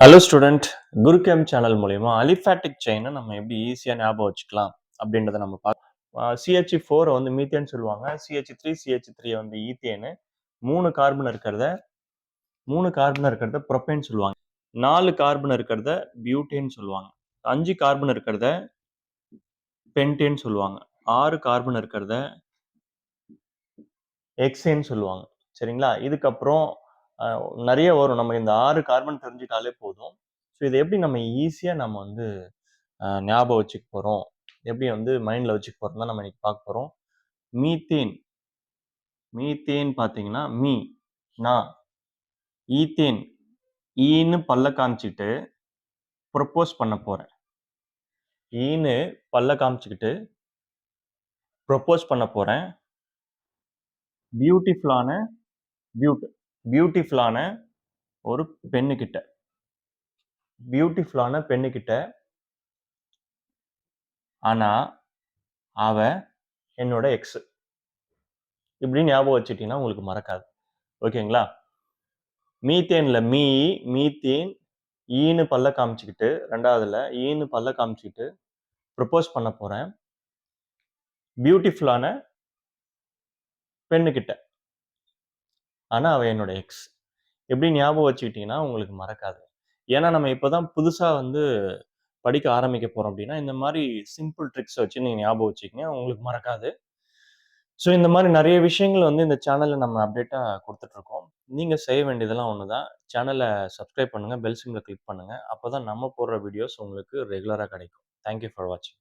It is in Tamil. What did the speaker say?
ஹலோ ஸ்டூடெண்ட் குருகேம் சேனல் மூலயமா அலிஃபேட்டிக் செயினை நம்ம எப்படி ஈஸியாக ஞாபகம் வச்சுக்கலாம் அப்படின்றத நம்ம பார்க்கலாம். Uh, சிஹெச் ஃபோரை வந்து மீத்தேன்னு சொல்லுவாங்க. சிஹெச் த்ரீ சிஹெச் த்ரீ வந்து ஈத்தேனு மூணு கார்பன் இருக்கிறத மூணு கார்பன் இருக்கிறத ப்ரொப்பேன் சொல்லுவாங்க. நாலு கார்பன் இருக்கிறத பியூட்டேன்னு சொல்லுவாங்க. அஞ்சு கார்பன் இருக்கிறத பென்டேன்னு சொல்லுவாங்க. ஆறு கார்பன் இருக்கிறத எக்ஸேன்னு சொல்லுவாங்க. சரிங்களா? இதுக்கப்புறம் நிறைய வரும். நம்ம இந்த ஆறு கார்பன் தெரிஞ்சிட்டாலே போதும். ஸோ இதை எப்படி நம்ம ஈஸியாக நம்ம வந்து ஞாபகம் வச்சுக்க போகிறோம் எப்படி வந்து மைண்டில் வச்சுக்க போகிறோம் தான் நம்ம இன்னைக்கு பார்க்க போகிறோம் மீத்தேன். மீத்தேன் பார்த்தீங்கன்னா மீ நான் ஈத்தேன். ஈன்னு பல்ல காமிச்சிட்டு ப்ரொப்போஸ் பண்ண போகிறேன் ஈன்னு பல்ல காமிச்சிக்கிட்டு ப்ரொப்போஸ் பண்ண போகிறேன் பியூட்டிஃபுல்லான பியூட் பியூட்டிஃபுல்லான ஒரு பெண்ணுக்கிட்ட பியூட்டிஃபுல்லான பெண்ணுக்கிட்ட ஆனா அவ என்னோட எக்ஸ் இப்படி ஞாபகம் வச்சுட்டீங்கன்னா உங்களுக்கு மறக்காது. ஓகேங்களா? மீத்தேன்ல மீ மீத்தேன் ஈன்னு பல்ல காமிச்சுக்கிட்டு ரெண்டாவதுல ஈன்னு பல்ல காமிச்சுக்கிட்டு ப்ரப்போஸ் பண்ண போறேன். பியூட்டிஃபுல்லான பெண்ணுக்கிட்ட ஆனால் அவள் என்னோட எக்ஸ் எப்படி ஞாபகம் வச்சுக்கிட்டிங்கன்னா உங்களுக்கு மறக்காது. ஏன்னா நம்ம இப்போ தான் புதுசாக வந்து படிக்க ஆரம்பிக்க போகிறோம் அப்படின்னா இந்த மாதிரி சிம்பிள் ட்ரிக்ஸ் வச்சு நீங்கள் ஞாபகம் வச்சுக்கிங்க உங்களுக்கு மறக்காது. ஸோ இந்த மாதிரி நிறைய விஷயங்கள் வந்து இந்த சேனலில் நம்ம அப்டேட்டாக கொடுத்துட்ருக்கோம். நீங்கள் செய்ய வேண்டியதெல்லாம் ஒன்று தான் சேனலை சப்ஸ்கிரைப் பண்ணுங்கள் பெல் சிம்மில் கிளிக் பண்ணுங்கள் அப்போ தான் நம்ம போடுற வீடியோஸ் உங்களுக்கு ரெகுலராக கிடைக்கும். தேங்க்யூ ஃபார் வாட்சிங்